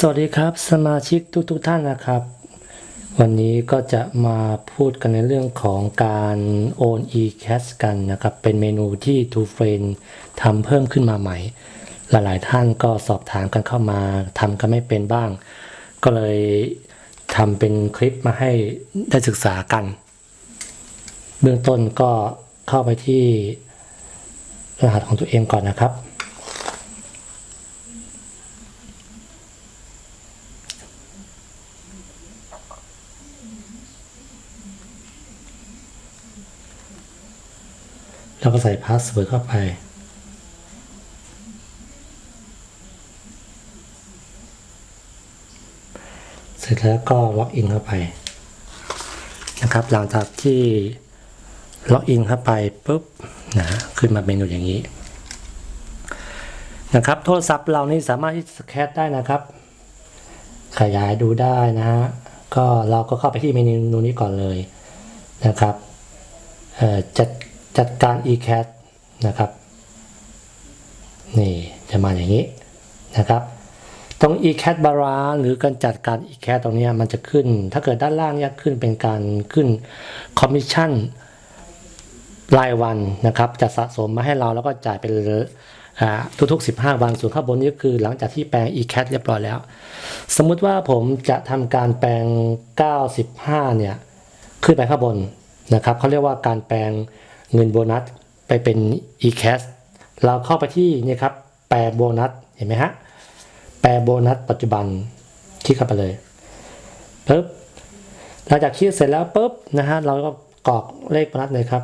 สวัสดีครับ สมาชิกทุกๆทท่านนะครับ วันนี้ก็จะมาพูดกันในเรื่องของการโอน e-cash กันนะครับ เป็นเมนูที่ t o Friend ทำเพิ่มขึ้นมาใหม่ หลายๆท่านก็สอบถามกันเข้ามาทำกันไม่เป็นบ้าง ก็เลยทำเป็นคลิปมาให้ได้ศึกษากัน เบื้องต้นก็เข้าไปที่รหัสของตัวเองก่อนนะครับ แล้วก็ใส่พาสเวิร์ดเข้าไป เสร็จแล้วก็ล็อกอินเข้าไปนะครับ หลังจากที่ล็อกอินเข้าไปปุ๊บนะขึ้นมาเมนูอย่างนี้นะครับโทรศัพท์เรานี่สามารถที่จะแคสได้นะครับ ขยายดูได้นะฮะก็เราก็เข้าไปที่เมนูนี้ก่อนเลยนะครับเอ่อจัด จัดการ e-cat นะครับนี่จะมาอย่างนี้นะครับ ตรง e-cat balance หรือการจัดการ e-cat ตรงนี้มันจะขึ้น ถ้าเกิดด้านล่างเนี่ยขึ้นเป็นการขึ้น commission รายวันนะครับจะสะสมมาให้เราแล้วก็จ่ายเป็นทุกๆ 15 วันส่วนข้างบนนี้คือหลังจากที่แปลง e-cat เรียบร้อยแล้ว สมมุติว่าผมจะทำการแปลง 95 เนี่ย ขึ้นไปข้างบนนะครับเขาเรียกว่าการแปลง เงินโบนัสไปเป็น e-cash เราเข้าไปที่นี่ครับ แปลโบนัสเห็นไหมฮะ แปลโบนัสปัจจุบันคลิกเข้าไปเลยปึ๊บหลังจากคลิกเสร็จแล้วปุ๊บนะฮะเราก็กรอกเลขโบนัสเลยครับ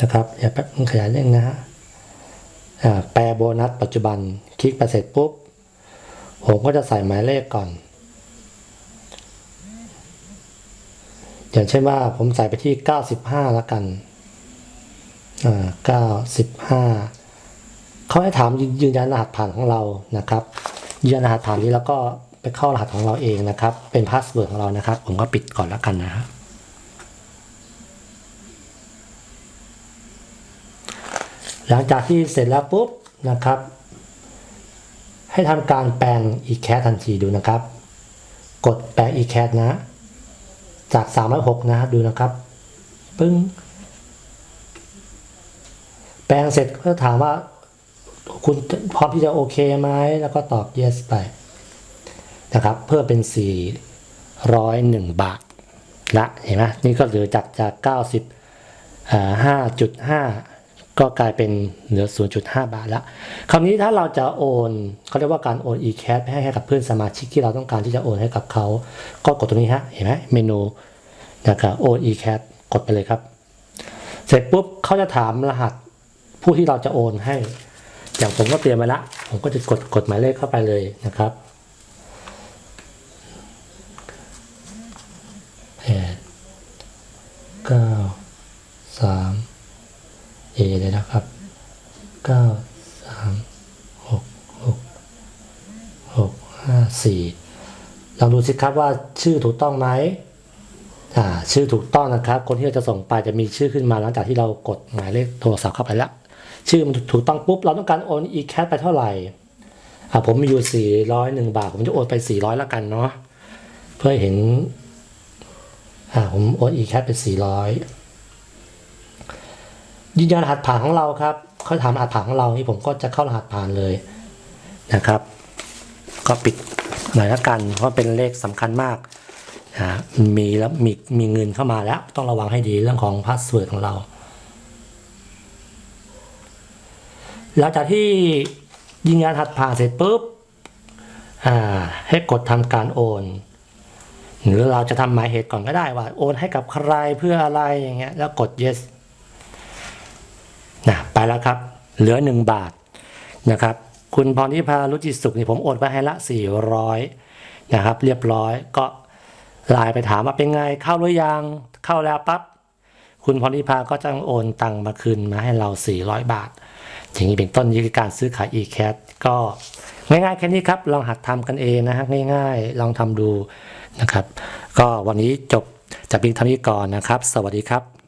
นะครับอย่าแป๊บนึงขยายเร่งนะฮะอ่าแปลโบนัสปัจจุบัน คลิกไปเสร็จปุ๊บ ผมก็จะใส่หมายเลขก่อน อย่างเช่นว่าผมใส่ไปที่ 95 แล้วกันอ่า95เขาให้ถามยืนยันรหัสผ่านของเรานะครับยืนยันรหัสผ่านนี้แล้วก็ไปเข้ารหัสของเราเองนะครับ เป็นพาสเวิร์ดของเรานะครับ ผมก็ปิดก่อนแล้วกันนะครับหลังจากที่เสร็จแล้วปุ๊บนะครับ ให้ทำการแปลง e-cat ทันทีดูนะครับ กดแปลง e-cat นะ จาก306นะดูนะครับปึ้งแปลงเสร็จก็ถามว่า คุณพร้อมที่จะโอเคไหมแล้วก็ตอบ yes ไปนะครับ เพื่อเป็น 401 บาทละเห็นไหมนี่ก็เหลือจากจาก 90อ่า5.5 ก็กลายเป็นเหลือ 0.5 บาทละคราวนี้ถ้าเราจะโอนเขาเรียกว่าการโอน e-cash ให้ให้กับเพื่อนสมาชิกที่เราต้องการที่จะโอนให้กับเขา ก็กดตรงนี้ฮะ เห็นไหมเมนูนะครับโอน e-cash กดไปเลยครับ เสร็จปุ๊บเขาจะถามรหัสผู้ที่เราจะโอนให้ อย่างผมก็เตรียมไว้ละ ผมก็จะกดกดหมายเลขเข้าไปเลยนะครับแปดเก้าสาม เอเลยนะครับเก้าสามหกหกหกห้าสี่ลองดูสิครับว่าชื่อถูกต้องไหมอ่าชื่อถูกต้องนะครับ คนที่เราจะส่งไปจะมีชื่อขึ้นมาหลังจากที่เรากดหมายเลขโทรศัพท์เข้าไปแล้ว ชื่อมันถูกต้องปุ๊บ เราต้องการโอน e-cash ไปเท่าไหร่อ่าผมมีอยู่ 401 บาท ผมจะโอนไป 400แล้วกันเนาะเพื่อให้เห็นอ่าผมโอน e-cash ไป 400 ยืนยันรหัสผ่านของเราครับเขาถามรหัสผ่านของเรานี่ผมก็จะเข้ารหัสผ่านเลยนะครับ ก็ปิดหน่อยละกันเพราะเป็นเลขสำคัญมากนะมีแล้วมีมีเงินเข้ามาแล้ว ต้องระวังให้ดีเรื่องของพาสเวิร์ดของเรา หลังจากที่ยิงงานหัดผ่านเสร็จปุ๊บให้กดทำการโอน หรือเราจะทำหมายเหตุก่อนก็ได้ว่า โอนให้กับใครเพื่ออะไรอย่างเงี้ยแล้วกด yes แล้วครับ เหลือหนึ่งบาทนะครับ คุณพรทิพารุจิสุขนี่ผมโอนไปให้ละ 400นะครับ เรียบร้อยก็ไลน์ไปถามว่าเป็นไงเข้าหรือยังเข้าแล้วปั๊บคุณพรทิพาก็จะโอนตังมาคืนมาให้เรา 400 บาท อย่างนี้เป็นต้นนี่คือการซื้อขาย e-cat ก็ง่ายๆแค่นี้ครับลองหัดทำกันเองนะฮะง่ายๆ ลองทำดูนะครับ ก็วันนี้จบจากเพียงเท่านี้ก่อนนะครับ สวัสดีครับ